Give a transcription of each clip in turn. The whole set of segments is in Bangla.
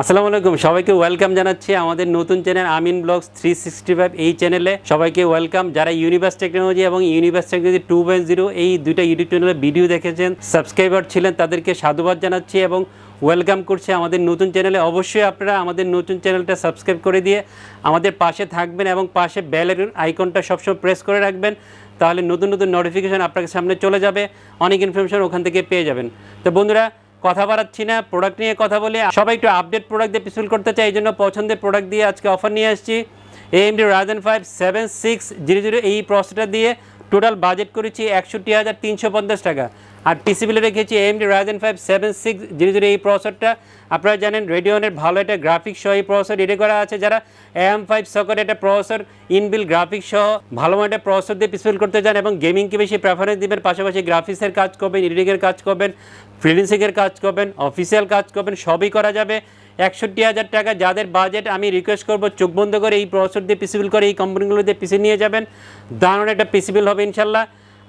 আসসালামু আলাইকুম, সবাইকে ওয়েলকাম জানাচ্ছি আমাদের নতুন channel Amin blogs three sixty five এই চ্যানেলে সবাইকে ওয়েলকাম। যারা ইউনিভার্স টেকনোলজি এবং universe technology two point zero এই দুইটা ইউটিউব চ্যানেলে ভিডিও দেখেছেন সাবস্ক্রাইবার ছিলেন, তাদেরকে সাধুবাদ জানাচ্ছি এবং ওয়েলকাম করছি আমাদের নতুন চ্যানেলে। অবশ্যই আপনারা আমাদের নতুন চ্যানেলটা সাবস্ক্রাইব করে দিয়ে আমাদের পাশে থাকবেন এবং পাশে বেলের আইকনটা সবসময় প্রেস করে রাখবেন, তাহলে নতুন নতুন নোটিফিকেশন আপনার সামনে চলে যাবে, অনেক ইনফরমেশন ওখান থেকে পেয়ে যাবেন। তো বন্ধুরা কথা বাড়াচ্ছি না প্রোডাক্ট নিয়ে কথা বলি। সবাই একটু আপডেট প্রোডাক্ট দিয়ে পিসুল করতে চাই, এই জন্য পছন্দের প্রোডাক্ট দিয়ে আজকে অফার নিয়ে আসছি। AMD Ryzen five seven six zero zero এই প্রসেসটা দিয়ে টোটাল বাজেট করেছি একষট্টি হাজার তিনশো পঞ্চাশ টাকা। আর পিসিবিলে রেখেছি AMD Ryzen five seven six zero zero এই প্রসেসরটা আপনারা জানেন রেডিওনের ভালো একটা গ্রাফিক্স সহ এই প্রসেসর রেডি করা আছে যারা এম ফাইভ সকেট একটা প্রসেসর ইনবিল গ্রাফিক্স সহ ভালো একটা প্রসেসর দিয়ে পিসিবিল করতে চান এবং গেমিংকে বেশি প্রেফারেন্স দিবেন, পাশাপাশি গ্রাফিক্সের কাজ করবেন এডিটিংয়ের কাজ করবেন ফ্রিলেন্সিংয়ের কাজ করবেন অফিসিয়াল কাজ করবেন, সবই করা যাবে। একষট্টি হাজার টাকা যাদের বাজেট আমি রিকোয়েস্ট করব চোখ বন্ধ করে এই প্রসেসর দিয়ে পিসিবিল করে এই কোম্পানিগুলো দিয়ে পিসি নিয়ে যাবেন। দারুণ একটা পিসিবিল হবে ইনশাল্লাহ।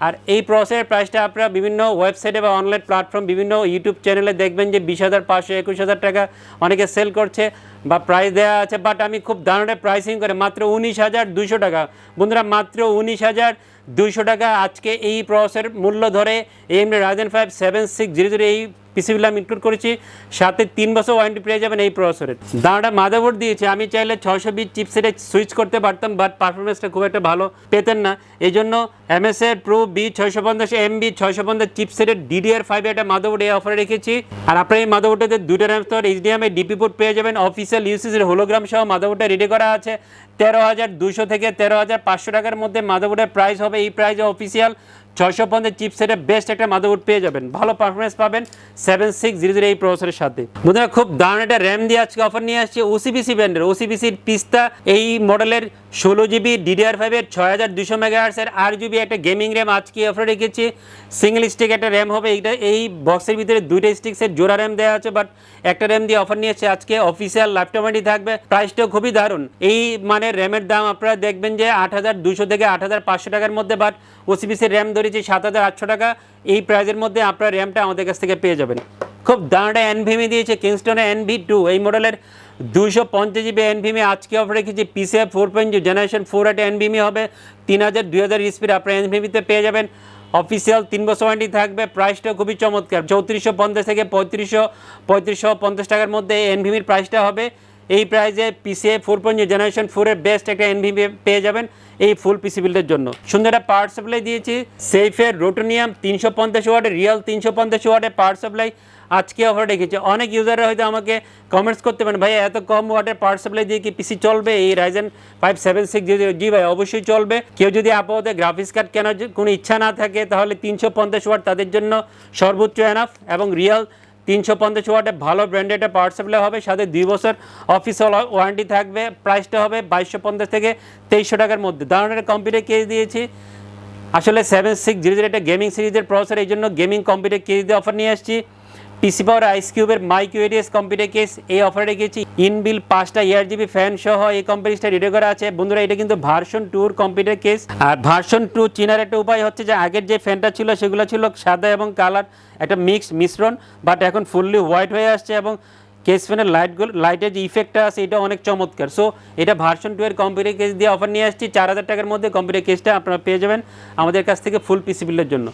আর এই প্রসেসের প্রাইসটা আপনারা বিভিন্ন ওয়েবসাইটে বা অনলাইন প্ল্যাটফর্ম বিভিন্ন ইউটিউব চ্যানেলে দেখবেন যে বিশ হাজার পাঁচশো, একুশ হাজার টাকা অনেকে সেল করছে বা প্রাইস দেওয়া আছে বাট আমি খুব দারুণে প্রাইসিং করে মাত্র উনিশ হাজার দুশো টাকা। বন্ধুরা, মাত্র উনিশ হাজার দুশো টাকা আজকে এই প্রসেসের মূল্য ধরে এমনি Ryzen five seven six zero zero এই পিসিবিল আমি ইনক্লুড করেছি, সাথে তিন বছর ওয়ারেন্টি পেয়ে যাবেন এই প্রসেসরের দাঁড়াটা মাদাবোর্ড দিয়েছে, আমি চাইলে ছয়শো বিশ চিপসেটে সুইচ করতে পারতাম বাট পারফরমেন্সটা খুব একটা ভালো পেতেন না। এই জন্য এমএসএর প্রো বি ছয়শো পঞ্চাশ এম বি ছয়শো পঞ্চাশ চিপসেটের ডিডিআর ফাইভ একটা মাদাবোর্ড এই অফারে রেখেছি। আর আপনার এই মাদাবোর্ডটাতে দুটো র্যাম স্তর এইচডিএমআই ডিপি পোর্ট পেয়ে যাবেন। অফিসিয়াল ইউসিসের হোলোগ্রাম সহ মাদাবোর্ডটা রেডি করা আছে। তেরো হাজার দুশো থেকে তেরো হাজার পাঁচশো টাকার মধ্যে মাদাবোর্ডের প্রাইস হবে, এই প্রাইসে অফিসিয়াল ছয়শো পঞ্চাশ চিপসেটের বেস্ট একটা মাদারবোর্ড পেয়ে যাবেন। ভালো পারফরমেন্স পাবেন সেভেন সিক্স জিরো জিরো এই প্রসেসরের সাথে। বন্ধুরা, খুব দারুণ একটা র্যাম দিয়ে আজকে অফার নিয়ে আসছে ওসিবিসি ব্র্যান্ডের ওসিবিসির পিস্তা এই মডেলের ষোলো জিবি ডিডিআর ফাইভের ছয় হাজার দুশো মেগাহার্সের আট জিবি একটা গেমিং র্যাম আজকে অফারে রেখেছি। সিঙ্গেল স্টিক একটা র্যাম হবে। এইটা এই বক্সের ভিতরে দুইটা স্টিক্সের জোড়া র্যাম দেওয়া আছে বাট একটা র্যাম দিয়ে অফার নিয়েছে আজকে অফিসিয়াল ল্যাপটপটি থাকবে। প্রাইসটাও খুবই দারুণ। এই মানে র্যামের দাম আপনারা দেখবেন যে আট হাজার দুশো থেকে আট হাজার পাঁচশো টাকার মধ্যে বাট ওসিবিসির র্যাম ধরেছি সাত হাজার আটশো টাকা, এই প্রাইজের মধ্যে আপনার র্যামটা আমাদের কাছ থেকে পেয়ে যাবেন। খুব দাঁড়া এনভিমি দিয়েছে কিংস্টনে এনভি টু এই মডেলের দুশো পঞ্চাশ জিবি এনভিমি আজকে অফার রেখেছি PCIe four point generation four একটা এনভিমি হবে, তিন হাজার, দুই হাজার স্পিড আপনার এনভিমিতে পেয়ে যাবেন। অফিসিয়াল তিন বছর ওয়ারেন্টি থাকবে প্রাইসটা খুবই চমৎকার, চৌত্রিশশো পঞ্চাশ থেকে পঁয়ত্রিশশো পঁয়ত্রিশশো পঞ্চাশ টাকার মধ্যে এই এনভিমির প্রাইসটা হবে। এই প্রাইসে পিসিএ ফোর পয়েন্ট জেনারেশন ফোরের বেস্ট একটা এনভিমি পেয়ে যাবেন। এই ফুল পিসি বিল্ডের জন্য। সুন্দর একটা পাওয়ার সাপ্লাই দিয়েছি সেফের রোটোনিয়াম তিনশো পঞ্চাশ ওয়াটের রিয়াল তিনশো পঞ্চাশ ওয়াটের পাওয়ার সাপ্লাই আজকে অফার রেখেছে। অনেক ইউজাররা হয়তো আমাকে কমেন্টস করতে পারেন ভাই এত কম ওয়াটের পাওয়ার সাপ্লাই দিয়ে কি পিসি চলবে? এই Ryzen five seven six G ভাই, অবশ্যই চলবে। কেউ যদি আপাতত গ্রাফিক্স কার্ড কেনার কোনো ইচ্ছা না থাকে, তাহলে তিনশো পঞ্চাশ ওয়াট তাদের জন্য সর্বোচ্চ এনাফ এবং রিয়াল তিনশো পঞ্চাশ ওয়াটে ভালো ব্র্যান্ডেড পাওয়ার সাপ্লাই হবে, সাথে দুই বছর অফিসিয়াল ওয়ারেন্টি থাকবে প্রাইসটা হবে বাইশশো পঞ্চাশ থেকে তেইশশো টাকার মধ্যে। দারুণ একটা কম্পিউটার কেস দিয়েছি। আসলে সেভেন সিক্স জিরো জিরো একটা গেমিং সিরিজের প্রসেসর এই জন্য গেমিং কম্পিউটার কেস দিয়ে অফার নিয়ে আসছি। পিসি পাওয়ার আইস কিউবের মাইক ইউএডিএস কম্পিউটার কেস এই অফারে রেখেছি ইনবিল পাঁচটা ইয়ার জিবি ফ্যান সহ এই কম্পিউটারটা রেডি করা আছে। বন্ধুরা, এটা কিন্তু ভার্সন টুর কম্পিউটার কেস আর ভার্সন টু চিনার একটা উপায় হচ্ছে যে, আগের যে ফ্যানটা ছিল, সেগুলো ছিল সাদা এবং কালার একটা মিক্স মিশ্রণ বাট এখন ফুললি হোয়াইট হয়ে আসছে এবং কেস ফ্যানের লাইটগুলো লাইটের যে ইফেক্টটা আছে, এটা অনেক চমৎকার। সো এটা ভার্সন টু এর কম্পিউটার কেস দিয়ে অফার নিয়ে আসছি। চার হাজার টাকার মধ্যে কম্পিউটার কেসটা আপনারা পেয়ে যাবেন আমাদের কাছ থেকে ফুল পিসি বিলের জন্য।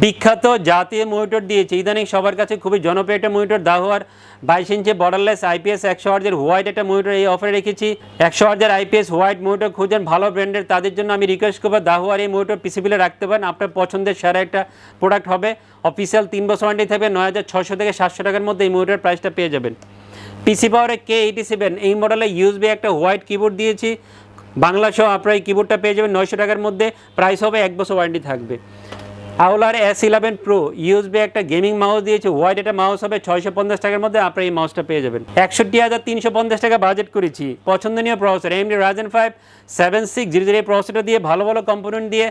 বিখ্যাত জাতীয় মনিটর দিয়েছে। ইদানিং সবার কাছে খুবই জনপ্রিয় একটা মনিটর দাহুয়ার বাইশ ইঞ্চি বর্ডারলেস আইপিএস একশো হাজার হোয়াইট একটা মনিটর এই অফারে রেখেছি। একশো হাজার আইপিএস হোয়াইট মনিটর খুঁজেন, ভালো ব্র্যান্ডের তাদের জন্য আমি রিকোয়েস্ট করব দাহুয়ার এই মনিটর পিসিবিলে রাখতে পারেন। আপনার পছন্দের সেরা একটা প্রোডাক্ট হবে। অফিসিয়াল তিন বছর ওয়ারেন্টি থাকবে, নয় হাজার ছশো থেকে সাতশো টাকার মধ্যে এই মনিটর প্রাইসটা পেয়ে যাবেন। পিসি পাওয়ারে কে এইটি সেভেন এই মডেলে ইউজবি একটা হোয়াইট কিবোর্ড দিয়েছি। বাংলা সহ আপনার এই কিবোর্ডটা পেয়ে যাবেন নয়শো টাকার মধ্যে। প্রাইস হবে এক বছর ওয়ারেন্টি থাকবে। Aula S eleven pro USB একটা গেমিং মাউস দিয়েছে ওয়াইড একটা মাউস হবে ছয়শো পঞ্চাশ টাকার মধ্যে, আপনার এই মাউসটা পেয়ে যাবেন। একষট্টি হাজার তিনশো পঞ্চাশ টাকা বাজেট করেছি। পছন্দনীয় processor AMD Ryzen five seven six zero zero এই প্রসেসরটা দিয়ে ভালো ভালো কম্পোনেন্ট দিয়ে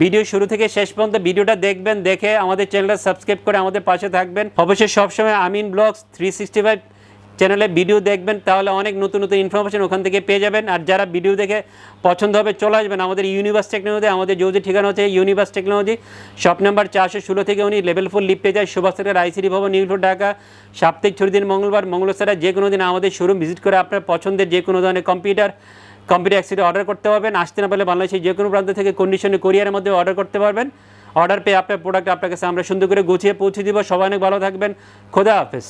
ভিডিও শুরু থেকে শেষ পর্যন্ত ভিডিওটা দেখবেন, দেখে আমাদের চ্যানেলটা সাবস্ক্রাইব করে আমাদের পাশে থাকবেন। অবশ্যই সবসময় Amin blogs three sixty five চ্যানেলে ভিডিও দেখবেন, তাহলে অনেক নতুন নতুন ইনফরমেশন ওখান থেকে পেয়ে যাবেন। আর যারা ভিডিও দেখে পছন্দ হবে, চলে আসবেন আমাদের ইউনিভার্স টেকনোলজি আমাদের যে ঠিকানা হচ্ছে ইউনিভার্স টেকনোলজি শপ নাম্বার চারশো ষোলো থেকে উনি লেভেল ফোর পেয়ে যায়, সুভাষ থেকে আইসিডি ভবন নিউফোর ঢাকা। সাপ্তাহিক ছুটির দিন মঙ্গলবার মঙ্গল মঙ্গলবার যে কোনো দিন আমাদের শোরুম ভিজিট করে আপনার পছন্দের যে কোনো ধরনের কম্পিউটার কম্পিউটার অ্যাক্সিডে অর্ডার করতে পারবেন। আসতে না পারলে বাংলাদেশের যে কোনো প্রান্ত থেকে কন্ডিশনে কোরিয়ারের মধ্যে অর্ডার করতে পারবেন। অর্ডার পেয়ে আপনার প্রোডাক্ট আপনার কাছে আমরা সুন্দর করে গুছিয়ে পৌঁছে দিব। সবাই অনেক ভালো থাকবেন। খোদা হাফেজ।